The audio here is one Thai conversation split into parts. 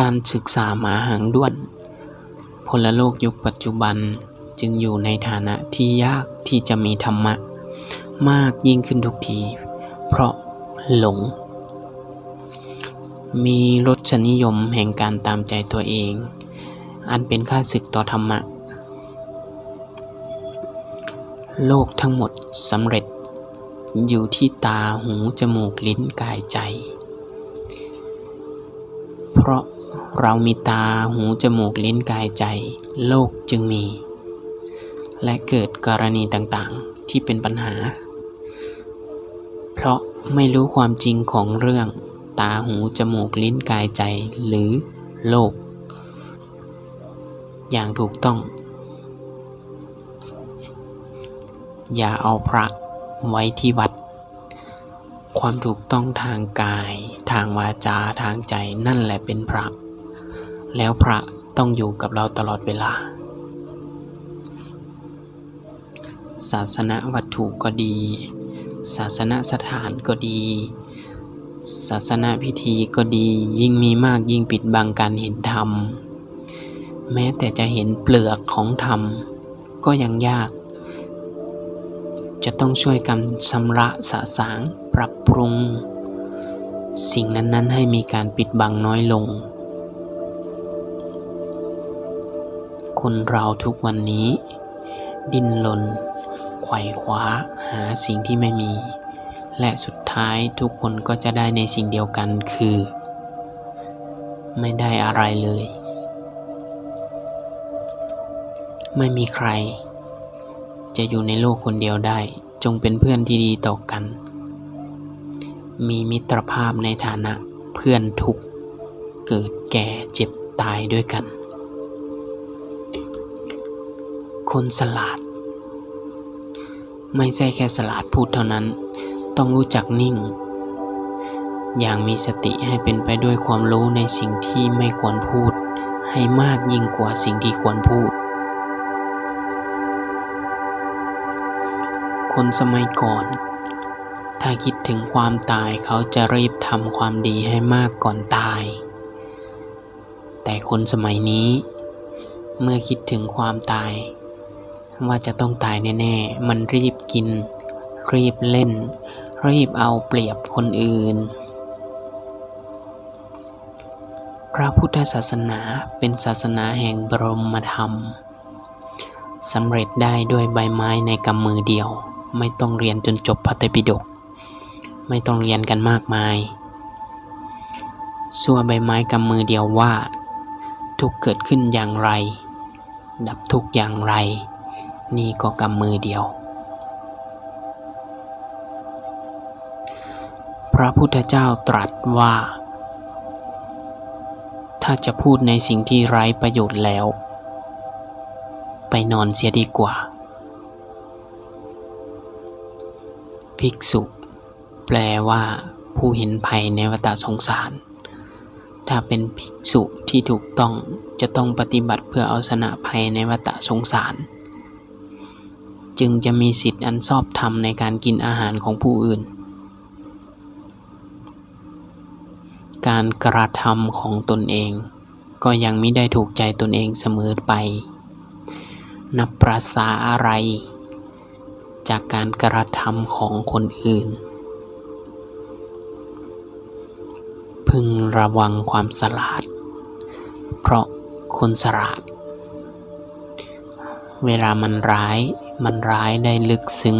การศึกษาหมาหางด้วน พลโลกยุคปัจจุบันจึงอยู่ในฐานะที่ยากที่จะมีธรรมะ มากยิ่งขึ้นทุกที เพราะหลง มีรสนิยมแห่งการตามใจตัวเอง อันเป็นค่าศึกต่อธรรมะ โลกทั้งหมดสำเร็จ อยู่ที่ตาหู จมูก ลิ้นกายใจ เพราะ เรามีตาหูจมูกลิ้นกายใจ โลกจึงมี และเกิดกรณีต่างๆที่เป็นปัญหา เพราะไม่รู้ความจริงของเรื่อง ตาหูจมูกลิ้นกายใจ หรือโลก อย่างถูกต้อง อย่าเอาพระไว้ที่วัด ความถูกต้องทางกาย ทางวาจาทางใจนั่นแหละเป็นพระ แล้วพระต้องอยู่กับเราตลอดเวลา ศาสนวัตถุก็ดี ศาสนสถานก็ดี ศาสนาพิธีก็ดี ยิ่งมีมากยิ่งปิดบังการเห็นธรรม แม้แต่จะเห็นเปลือกของธรรม ก็ยังยาก จะต้องช่วยกันชำระสะสางปรับปรุง สิ่งนั้น ๆ ให้มีการปิดบังน้อยลง คนเราทุกวันนี้ ดิ้นรนไขว่คว้าหาสิ่งที่ไม่มี และสุดท้ายทุกคนก็จะได้ในสิ่งเดียวกันคือ ไม่ได้อะไรเลย ไม่มีใคร จะอยู่ในโลกคนเดียวได้ จงเป็นเพื่อนที่ดีต่อกัน มีมิตรภาพในฐานะเพื่อนทุกเกิดแก่เจ็บตายด้วยกัน คนสลาด ไม่ใช่แค่สลาดพูดเท่านั้น ต้องรู้จักนิ่ง อย่างมีสติให้เป็นไปด้วยความรู้ในสิ่งที่ไม่ควรพูด ให้มากยิ่งกว่าสิ่งที่ควรพูด คนสมัยก่อน ถ้าคิดถึงความตายเขาจะรีบทำความดีให้มากก่อนตาย แต่คนสมัยนี้เมื่อคิดถึงความตาย ว่าจะต้องตายแน่ๆ มันรีบกิน รีบเล่น รีบเอาเปรียบคนอื่น พระพุทธศาสนาเป็นศาสนาแห่งบรมธรรมสำเร็จได้ด้วยใบไม้ในกำมือเดียว ไม่ต้องเรียนจนจบพระไตรปิฎกไม่ต้องเรียนกันมากมายสัวใบไม้กำมือเดียวว่า ทุกเกิดขึ้นอย่างไร ดับทุกอย่างไร นี่ก็กำมือเดียว พระพุทธเจ้าตรัสว่า ถ้าจะพูดในสิ่งที่ไร้ประโยชน์แล้ว ไปนอนเสียดีกว่า ภิกษุ แปลว่าผู้เห็นภัยในวัฏสงสารถ้าเป็นภิกษุที่ถูกต้องจะต้องปฏิบัติเพื่อเอาชนะภัยในวัฏสงสาร จึงจะมีสิทธิ์อันชอบธรรมในการกินอาหารของผู้อื่น การกระทำของตนเอง ก็ยังไม่ได้ถูกใจตนเองเสมอไป นับประสาอะไร จากการกระทำของคนอื่น พึงระวังความสลาด เพราะคนสลาดเวลามันร้าย มันร้ายได้ลึกซึ้ง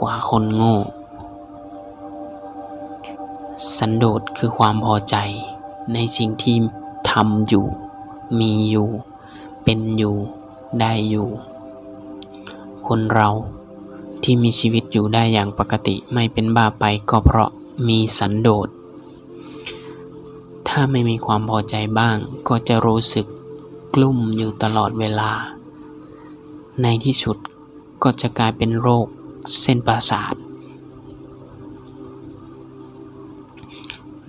กว่าคนโง่ สันโดษคือความพอใจในสิ่งที่ทำอยู่ มีอยู่ เป็นอยู่ ได้อยู่ คนเราที่มีชีวิตอยู่ได้อย่างปกติไม่เป็นบ้าไปก็เพราะมีสันโดษ ถ้าไม่มีความพอใจบ้างก็จะรู้สึกกลุ่มอยู่ตลอดเวลา ในที่สุดก็จะกลายเป็นโรคเส้นประสาท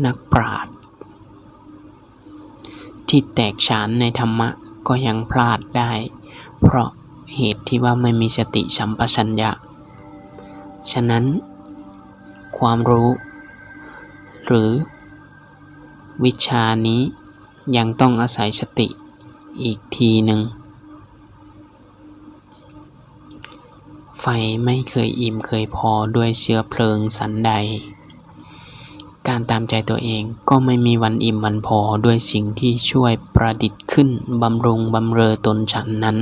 นักปราชญ์ที่แตกฉานในธรรมะก็ยังพลาดได้ เพราะเหตุที่ว่าไม่มีสติสัมปชัญญะ ฉะนั้น ความรู้ หรือ วิชานี้ยังต้องอาศัยสติอีกทีหนึ่ง ไฟไม่เคยอิ่มเคยพอด้วยเชื้อเพลิงสันใด การตามใจตัวเองก็ไม่มีวันอิ่มวันพอด้วยสิ่งที่ช่วยประดิษฐ์ขึ้นบำรุงบำเรอตนฉันนั้น